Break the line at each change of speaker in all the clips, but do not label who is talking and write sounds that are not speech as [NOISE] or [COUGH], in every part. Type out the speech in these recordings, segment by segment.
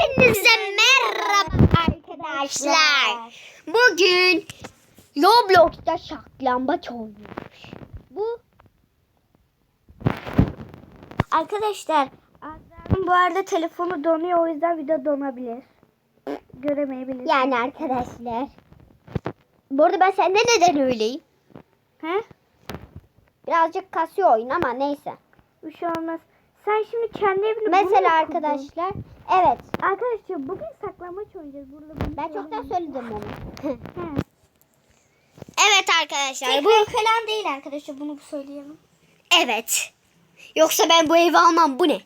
Hepinize merhaba arkadaşlar. Bugün Roblox'ta şaklambaç oynuyoruz. Bu Arkadaşlar bu arada telefonu donuyor o yüzden video donabilir. Göremeyebilir. Yani arkadaşlar. Bu arada ben sende neden öyleyim? He? Birazcık kasıyor oyun ama neyse. Bir şey olmaz. Sen şimdi kendi evini Mesela arkadaşlar Evet. Arkadaşlar bugün saklambaç oynayacağız. Burada şey bunu Ben çoktan söyledim onu. evet arkadaşlar. Tek bu... falan değil arkadaşlar bunu söyleyelim. Evet. Yoksa ben bu evi almam. Bu ne?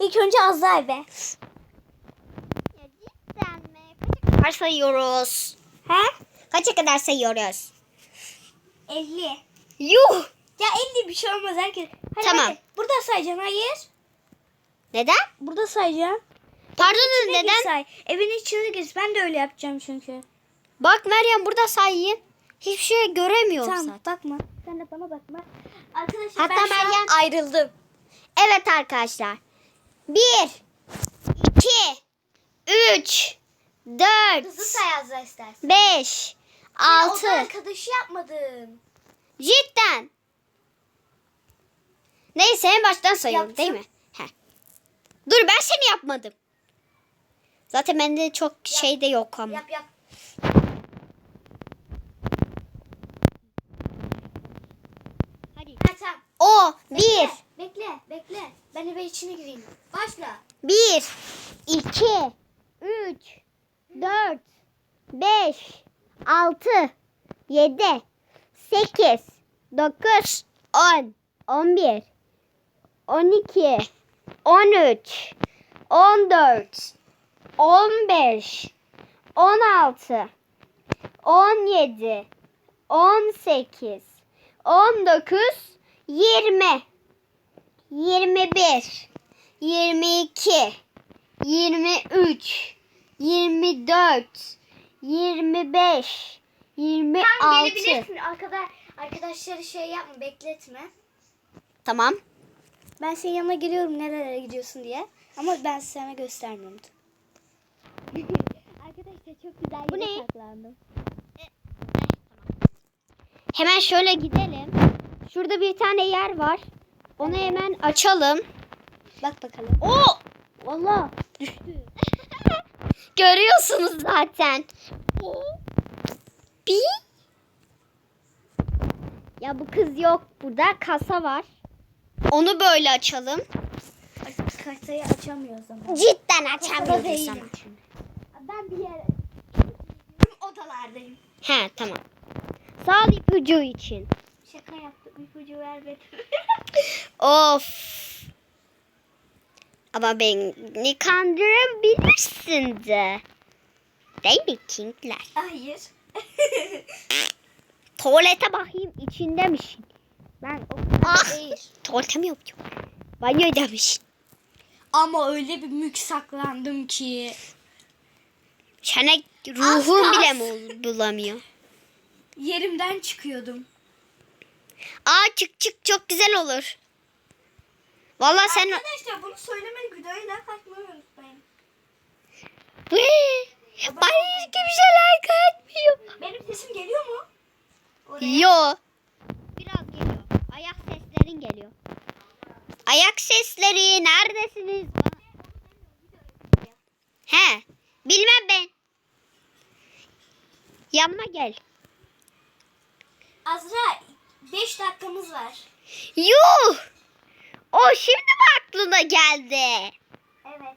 İlk önce Azra eve. Ya cidden mi? Kaça kadar sayıyoruz? He? Kaça kadar sayıyoruz? 50. Yuh! Ya 50 bir şey olmaz herkes. Hadi Tamam. hadi. Burada sayacaksın hayır. Neden? Burada sayacaksın. Pardon içine neden? Say. Evin içine gir. Ben de öyle yapacağım çünkü. Bak Meryem burada sayayım. Hiçbir şey göremiyorum tamam, zaten. bakma. Sen de bana bakma. Arkadaşlar Hatta ben Meryem an... ayrıldım. Evet arkadaşlar. Bir, iki, üç, dört, Hızlı say Azra istersen. beş, altı. oda arkadaşı yapmadın. Cidden. Neyse en baştan sayalım Yaptım. değil mi? Heh. Dur ben seni yapmadım. Zaten bende çok şey de yok ama. Yap yap. Hadi. Tamam. O bir. Bekle bekle. Ben eve içine gireyim. Başla. Bir. iki, Üç. Dört. Beş. Altı. Yedi. Sekiz. Dokuz. On. On bir. On iki. On üç. On dört. 15 16 17 18 19 20 21 22 23 24 25 26 Sen gelebilirsin. Arkada, arkadaşları şey yapma bekletme. Tamam. Ben senin yanına geliyorum nerelere gidiyorsun diye. Ama ben sana göstermiyorum. Arkadaşlar çok güzel Bu ne? saklandım. E, e, hemen şöyle gidelim. Şurada bir tane yer var. Onu hemen açalım. Bak bakalım. O. Valla düştü. [LAUGHS] Görüyorsunuz zaten. Bi. Ya bu kız yok. Burada kasa var. Onu böyle açalım. Kasayı açamıyor o zaman. Cidden açamıyoruz ama ben bir yere odalardayım. He tamam. Sağ ipucu için. Şaka yaptım ipucu vermedim. [LAUGHS] of. Ama beni kandırabilirsin de. Değil mi Kingler? Hayır. [LAUGHS] Tuvalete bakayım içindemişsin. Ben o ah, değil. Tuvalete mi yapacağım? Banyo demişsin. Ama öyle bir mük saklandım ki. Çenek ruhum bile mi bulamıyor? Yerimden çıkıyordum. Aa çık çık çok güzel olur. Valla sen... Arkadaşlar bunu söylemeli videoyu like atmayı unutmayın. Bana hiç kimse like atmıyor. Benim sesim geliyor mu? Yo. Biraz geliyor. Ayak seslerin geliyor. Ayak sesleri neredesiniz? He. Bilmem ben. Yanıma gel. Azra 5 dakikamız var. Yuh! O şimdi mi aklına geldi? Evet.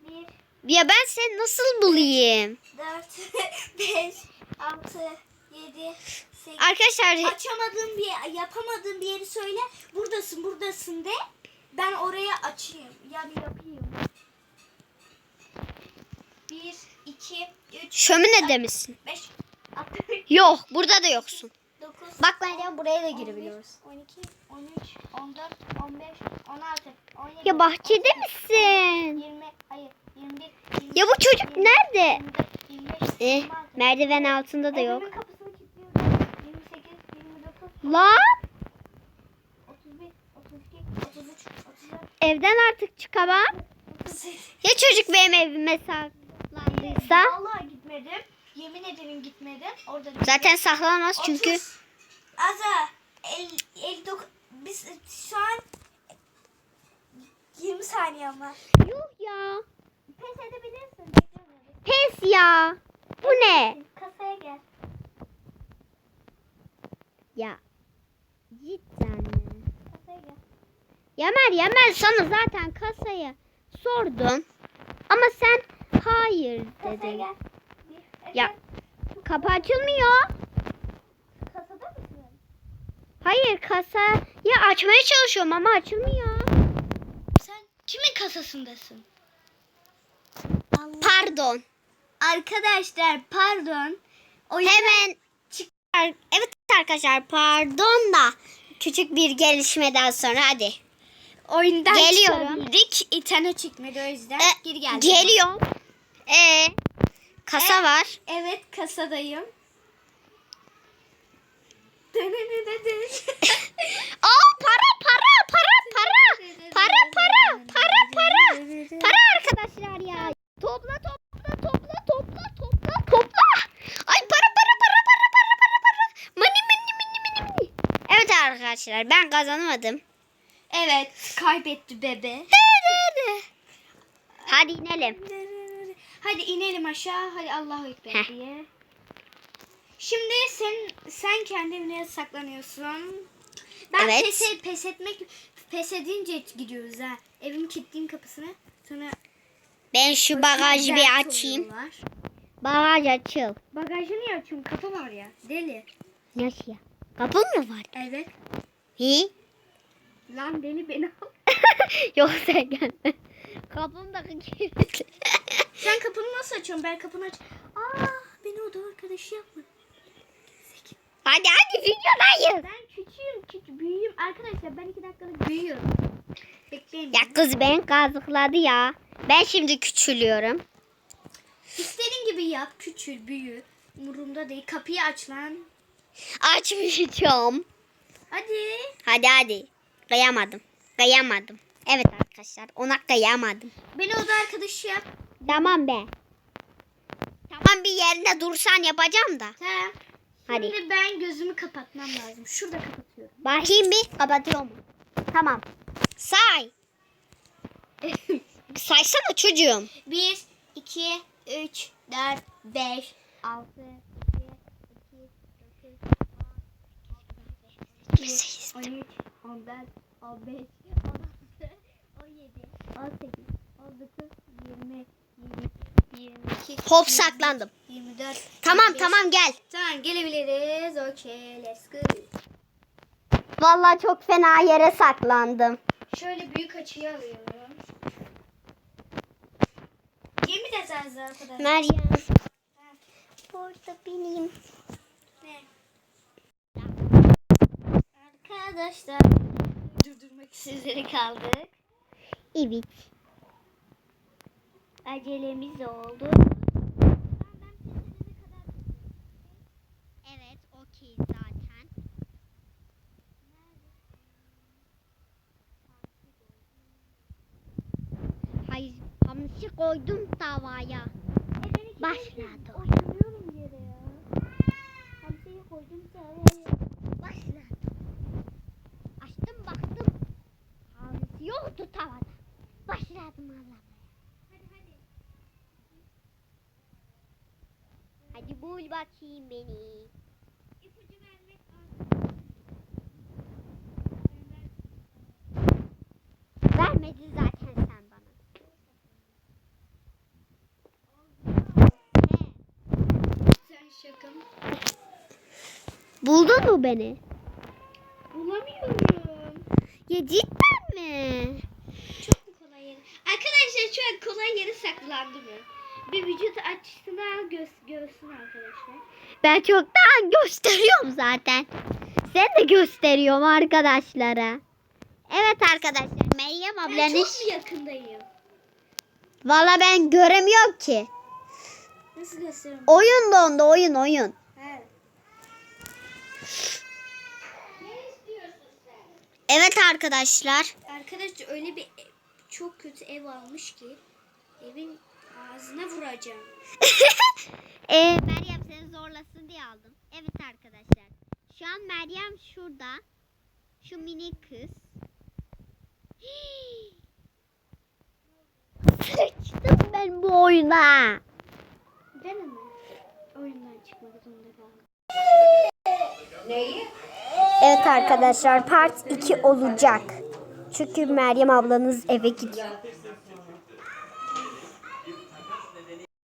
Bir. Ya ben seni nasıl bulayım? Dört, [LAUGHS] beş, altı, yedi, sekiz. Arkadaşlar. Açamadığım bir yapamadığım bir yeri söyle. Buradasın, buradasın de. Ben oraya açayım. Yani yapayım. Bir. 2, 3, Şöminede misin? 5, Yok burada da yoksun. 9, Bak ben buraya da girebiliyoruz. 12, 13, 14, 15, 16, 17, Ya bahçede misin? 20, hayır 21, 22, Ya bu çocuk 23, nerede? 24, 25, Eh, merdiven altında da yok. La? 32, 33, 34, evden artık çıkamam. Ya çocuk benim evime sak. Vallahi gitmedim. Yemin ederim gitmedim. Orada zaten saklanamaz çünkü 30 Aza 59 biz şu an 20 saniye var. yuh ya. Pes edebilirsin. Pes ya. Bu ne? Kasaya gel. Ya cidden mi? Kasaya gel. Yemer yemer sana zaten kasayı sordum. Ama sen Hayır dedim. Ya kapı açılmıyor. Kasada mısın? Hayır kasayı açmaya çalışıyorum ama açılmıyor. Sen kimin kasasındasın? Pardon. Arkadaşlar pardon. O yüzden Hemen çıkar. Evet arkadaşlar pardon da küçük bir gelişmeden sonra hadi. oyundan Geliyorum. çıkabildik. itene çıkmadı o yüzden. E, geri geldim. Geliyor. E, kasa evet, var. Evet kasadayım. [LAUGHS] Aa para para para para para para para para para arkadaşlar ya. Topla topla topla topla topla topla. Ay para para para para para para para. Mani mani mani mani mani. Evet arkadaşlar ben kazanamadım. Evet kaybetti bebe. Hadi inelim. Hadi inelim aşağı. Hadi Allahu Ekber diye. Şimdi sen sen kendi evine saklanıyorsun. Ben evet. pes, pes etmek pes edince gidiyoruz ha. Evim kilitliyim kapısını. Sonra ben şu bagajı bir açayım. Soruyorlar. Bagaj açıl. Bagajı niye açıyorum? Kapı var ya. Deli. Nasıl ya? Kapı mı var? Evet. İyi. Lan beni beni al. [LAUGHS] Yok sen gelme. Kapımdaki kilitli. [LAUGHS] Sen kapını nasıl açıyorsun? Ben kapını aç. Aa, ah, beni oda arkadaşı yapma. Hadi hadi video hayır. Ben küçüğüm küçük büyüğüm arkadaşlar ben iki dakikalık büyüyorum. Bekleyin. Ya kız ben kazıkladı ya. Ben şimdi küçülüyorum. İstediğin gibi yap küçül büyü. Umurumda değil kapıyı aç lan. Açmayacağım. Hadi. Hadi hadi. Kayamadım. Kayamadım. Evet arkadaşlar 10 dakika yağmadım. Beni oda arkadaşı yap. Tamam be. Tamam bir yerinde dursan yapacağım da. Tamam. Hadi. Şimdi ben gözümü kapatmam lazım. Şurada kapatıyorum. Bakayım bir kapatıyor mu? Tamam. Say. [LAUGHS] Saysana çocuğum. 1, 2, 3, 4, 5, 6, 7, 8, 9, 10, 11, 12, 13, 14, 15, 16, Hop saklandım. 24. Tamam 25. tamam gel. Tamam gelebiliriz. Okey let's go. Vallahi çok fena yere saklandım. Şöyle büyük açıyı alıyorum. Gemi de sensin arkadaşlar. Meryem. Ha. Burada Ne? Arkadaşlar durdurmak sizlere [LAUGHS] kaldık. Evet. Acelemiz oldu. Evet, okey zaten. Hayır, hamsi koydum tavaya. Başladı. Hamsiyi koydum tavaya. ısmarlamaya. Hadi hadi. Hadi bul bakayım beni. Vermedin zaten sen bana. Sen şakam. Buldun mu beni? Bulamıyorum. Ya cidden mi? çok kolay yere saklandı mı? Bir vücut açısına göz, görsün arkadaşlar. Ben çoktan gösteriyorum zaten. Sen de gösteriyorum arkadaşlara. Evet arkadaşlar Meryem ablanın... Ben çok mu yakındayım? Valla ben göremiyorum ki. Nasıl gösteriyorum? Oyun da onda oyun oyun. Evet. arkadaşlar. Arkadaşlar öyle bir çok kötü ev almış ki evin ağzına vuracağım. [LAUGHS] e, Meryem seni zorlasın diye aldım. Evet arkadaşlar. Şu an Meryem şurada. Şu mini kız. [GASPS] Sıçtım ben bu oyuna. Ben ama oyundan çıkmak zorunda kaldım. Neyi? Evet arkadaşlar part 2 olacak. Çünkü Meryem ablanız eve gidiyor.